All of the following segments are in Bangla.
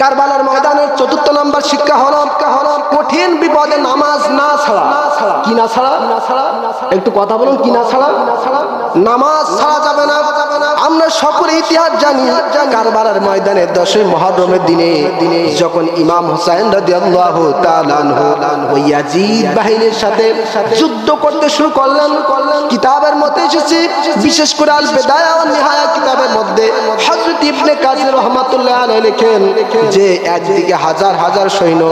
কারবালার ময়দানের চতুর্থ নম্বর শিক্ষা হলো কঠিন বিপদে নামাজ না ছাড়া। কি না ছাড়া? একটু কথা বলুন, কি না ছাড়া? নামাজ ছাড়া যাবে না। আমরা সকলে ইতিহাস জানি, কারবালার ময়দানে দশই মহরমের দিনে দিনে যখন ইমাম হুসাইন রাদিয়াল্লাহু তাআলা ওই বাহিনীর সাথে যুদ্ধ করতে শুরু করলেন মধ্যে এসেছে। বিশেষ করে আল বেদায়া নিহায়া কিতাবের মধ্যে হযরত ইবনে কাসির রাহমাতুল্লাহ আলাইহি লেখেন যে একদিকে হাজার হাজার সৈন্য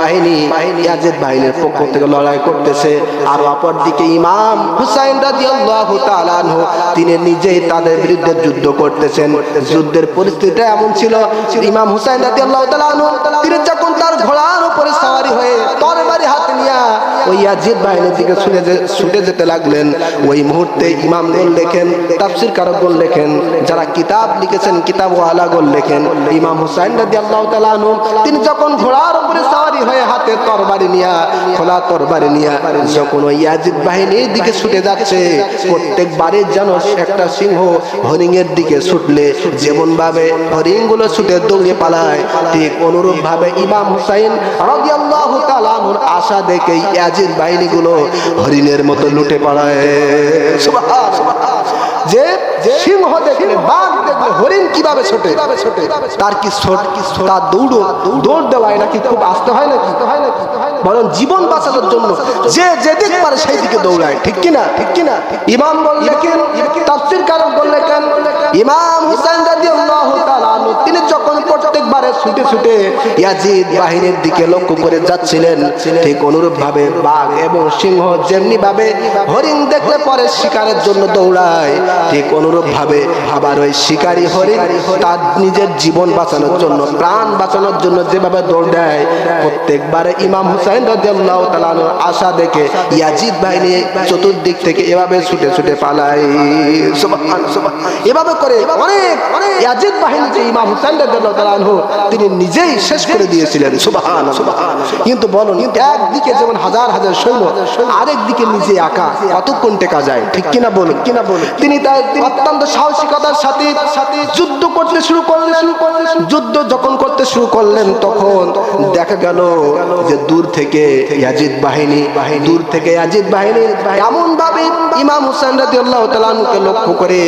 বাহিনী ইয়াজিদ বাহিনীর পক্ষ থেকে লড়াই করতেছে আর অপরদিকে ইমাম হুসাইন রাদিয়াল্লাহু তাআলা আনহু, তিনি নিজেই তাদের বিরুদ্ধে যুদ্ধ করতেছেন। যুদ্ধের পরিস্থিতিটা এমন ছিল, ইমাম হুসাইন রাদিয়াল্লাহু তাআলা আনহু, তিনি যখন ইয়াজিদ বাহিনীর দিকে ছুটে ছুটে যেতে লাগলেন। ওই মুহূর্তে ইমাম গোল লেখেন তাফসির কারক গোল লেখেন যারা কিতাব লিখেছেন কিতাব ওয়ালা গোল লেখেন ইমাম হুসাইন রাদিয়াল্লাহু তাআলা আনহু, তিনি যখন ঘোড়ার উপরে সাওয়ারি হয়ে হাতে তরবারি নিয়ে, খোলা তরবারি নিয়ে যখন ওই ইয়াজিদ বাহিনীর দিকে ছুটে যাচ্ছে প্রত্যেকবারে যেন একটা সিংহ হরিং এর দিকে ছুটলে যেমন ভাবে হরিণগুলো ছুটে দৌড়ে পালায়, ঠিক অনুরূপ ভাবে ইমাম হুসাইন রাদিয়াল্লাহু তাআলা আনহুর আশা দেখে ইয়াজিদ বাহিনীগুলো হরিণের মতো লুটে সুবহান যে সিংহ দেখলে, বাঘ দেখলে হরিণ কীভাবে ছোটে? তার কি দৌড়? দৌড় দেওয়ায় নাকি খুব আসতে হয় নাকি? বরং জীবন বাঁচানোর জন্য যে যেদিক পারে সেই দিকে দৌড়ায়। ঠিক কিনা? ঠিক কিনা? ইমাম বললেন তাফসীর কারণ বললেন ইমাম হুসাইন রাদিয়াল্লাহু তিনি ছুটে ছুটে ইয়াজিদ বাহিনীর দিকে লক্ষ্য করে যাচ্ছিলেন। ঠিক অনুরূপ ভাবে বাঘ এবং সিংহ যেমনি ভাবে হরিণ দেখলে পরে শিকারের জন্য দৌড়ায়, ঠিক অনুরূপ ভাবে আবার ওই শিকারী হরিণ তার নিজের জীবন বাঁচানোর জন্য, প্রাণ বাঁচানোর জন্য যেভাবে দৌড় দেয়, প্রত্যেকবারে ইমাম হুসাইন আনহুর আশা দেখে ইয়াজিদ বাহিনী চতুর্দিক থেকে এভাবে ছুটে ছুটে পালায়। এভাবে করে অনেক অনেক। ইয়াজিদ বাহিনী যে ইমাম হুসাইন আনহু তিনি নিজেই শেষ করে দিয়েছিলেন সুবহান কিন্তু বলুন একদিকে যেমন হাজার হাজার সৈন্য আরেক দিকে নিজে একা কতক্ষণ টেকা যায়? ঠিক কিনা বলুন? কিনা বলুন। তিনি তার অত্যন্ত সাহসিকতার সাথে সাথে যুদ্ধ করতে শুরু করলেন। শুরু করলেন। যুদ্ধ যখন করতে শুরু করলেন তখন দেখা গেল যে দূর থেকে ইয়াজিদ বাহিনী দূর থেকে ইয়াজিদ বাহিনী এমন ভাবে ইমাম হুসাইন রাজি আল্লাহ তালুকে লক্ষ্য করে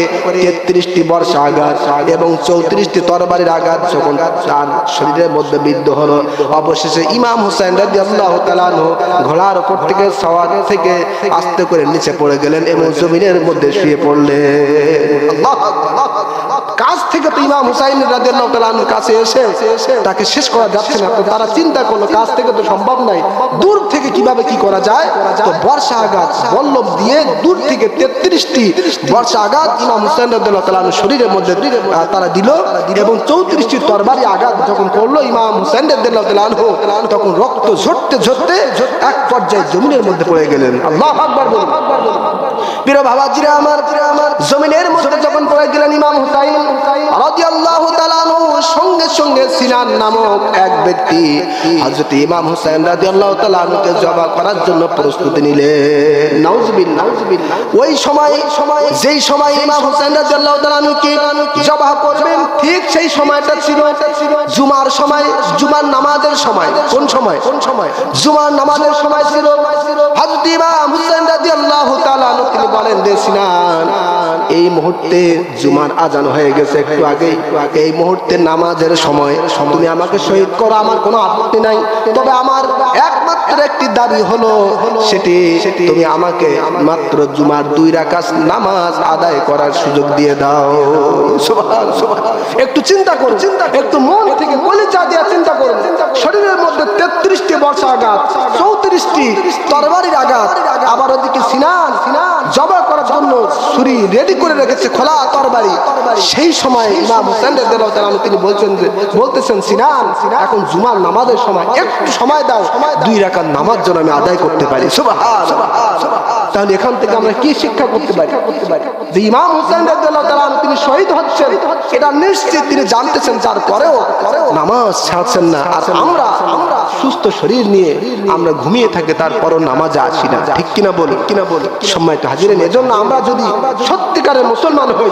33টি বর্ষা আঘাত এবং 34টি তরবারির আঘাত যখন তার শরীরের মধ্যে বিদ্ধ হলো, অবশেষে ইমাম হুসাইন রাজি আল্লাহ আনহু ঘোড়ার উপর থেকে সওয়ার থেকে আস্তে করে নিচে পড়ে গেলেন এবং জমিনের মধ্যে শুয়ে পড়লেন। আল্লাহু কাছ থেকে তো ইমাম হুসাইন রাদিয়াল্লাহু তাআলা কাছে এসে তাকে শেষ করা যাচ্ছে না। তো তারা চিন্তা করল কাছ থেকে তো সম্ভব নাই। দূর থেকে কীভাবে কি করা যায়? তো বর্ষা আঘাত, বল্লভ দিয়ে দূর থেকে তেত্রিশটি বর্ষা আঘাত ইমাম হুসাইন রাদিয়াল্লাহু তাআলা শরীরের মধ্যে তারা দিল এবং চৌত্রিশটি তরবারি আঘাত যখন করল ইমাম হুসাইন রাদিয়াল্লাহু তাআলা আনহু, তখন রক্ত ঝরতে ঝরতে এক পর্যায়ে জমিনের মধ্যে পড়ে গেলেন। আল্লাহ আকবার বলুন। প্রিয় বাবাজিরা আমার আমার জমিনের মধ্যে যখন পড়ে গেলেন ইমাম হুসাইন রাদিয়াল্লাহু তাআলা সঙ্গে সঙ্গে সিনান নামক এক ব্যক্তি হযরত ইমাম হুসাইন রাদিয়াল্লাহু তাআলা আনহুকে জবা করার জন্য প্রস্তুতি নিলেন। নাউজুবিল্লাহ ওই সময় সময় যেই সময় ইমাম হুসাইন রাদিয়াল্লাহু তাআলা আনহুকে জবা করবেন ঠিক সেই সময়টা ছিল জুমার সময় জুমার নামাজের সময়। কোন সময়? কোন সময়? জুমার নামাজের সময় ছিল হযরত ইমাম হুসাইন রাদিয়াল্লাহু বলেন যে সিনান এই মুহূর্তে জুমার আজান হয়ে গেছে, একটু আগে এই মুহূর্তে নামাজের সময় তুমি আমাকে শহীদ করো, আমার কোনো আপত্তি নাই। তবে আমার একমাত্র একটি দাবি হলো, সেটি তুমি আমাকে মাত্র জুমার দুই রাকাত নামাজ আদায় করার সুযোগ দিয়ে দাও। একটু চিন্তা করুন, একটু মন থেকে কলিজা দিয়ে চিন্তা করুন। শরীরের মধ্যে তেত্রিশটি বর্ষা আঘাত, চৌত্রিশটি তরবারির আঘাত, আবার ওদিকে সিনান। জবা করার জন্য ছুরি রেডি করে রেখেছে খোলা তরবারি। সেই সময় ইমাম হোসেন তিনি বলছেন যে বলতেছেন সিনান এখন জুমার নামাজের সময় একটু সময় দাও দুই রাকাত নামাজ জন্য আমি আদায় করতে পারি। সুবহান। তাহলে এখান থেকে আমরা কি শিক্ষা করতে পারি? যে ইমাম হোসেন আনহু তিনি শহীদ হচ্ছেন এটা নিশ্চিত তিনি জানতেছেন তারপরেও নামাজ ছাড়ছেন না। আর আমরা সুস্থ শরীর নিয়ে আমরা ঘুমিয়ে থাকি তারপরও নামাজে আসি না। ঠিক কিনা বলি কিনা বলি সময় তো হাজিরেন এজন্য আমরা যদি সত্যিকারের মুসলমান হই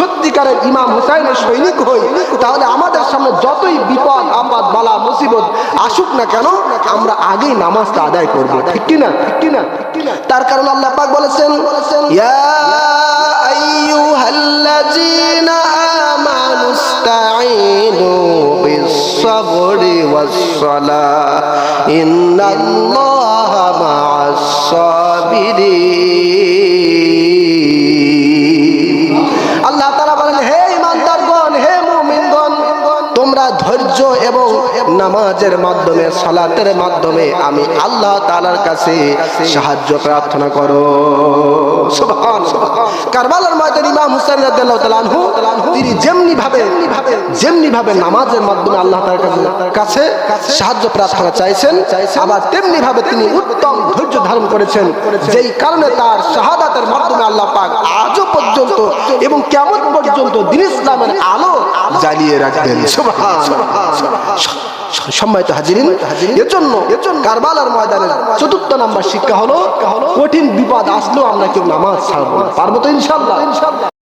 সত্যিকারের ইমাম হুসাইনের সৈনিক হই তাহলে আমাদের সামনে যতই বিপদ আপদ বালা মুসিবত আসুক না কেন আমরা আগেই নামাজটা আদায় করব। ঠিক কিনা? ঠিক কিনা? ঠিক কিনা? তার কারণ আল্লাহ পাক বলেছেন ইয়া আইয়ুহাল্লাযীনা আমানু ইসতাঈনু বিস-সাবরি ওয়াস-সালাহ ইন্নাল্লাহা মা'আস-সাবিরিন ধৈর্য এবং নামাজের মাধ্যমে, সালাতের মাধ্যমে আমি আল্লাহ তালার কাছে সাহায্য প্রার্থনা করো। কারবালার ইমাম কেমন আলো জ্বালিয়ে সম্মানিত হাজিরিন, এজন্য কারবালার ময়দানের চতুর্থ নাম্বার শিক্ষা হলো, কঠিন বিপদ আসলেও আমরা কেউ নামাজ ছাড়বো। পারব তো ইনশাল্লাহ ইনশাল্লাহ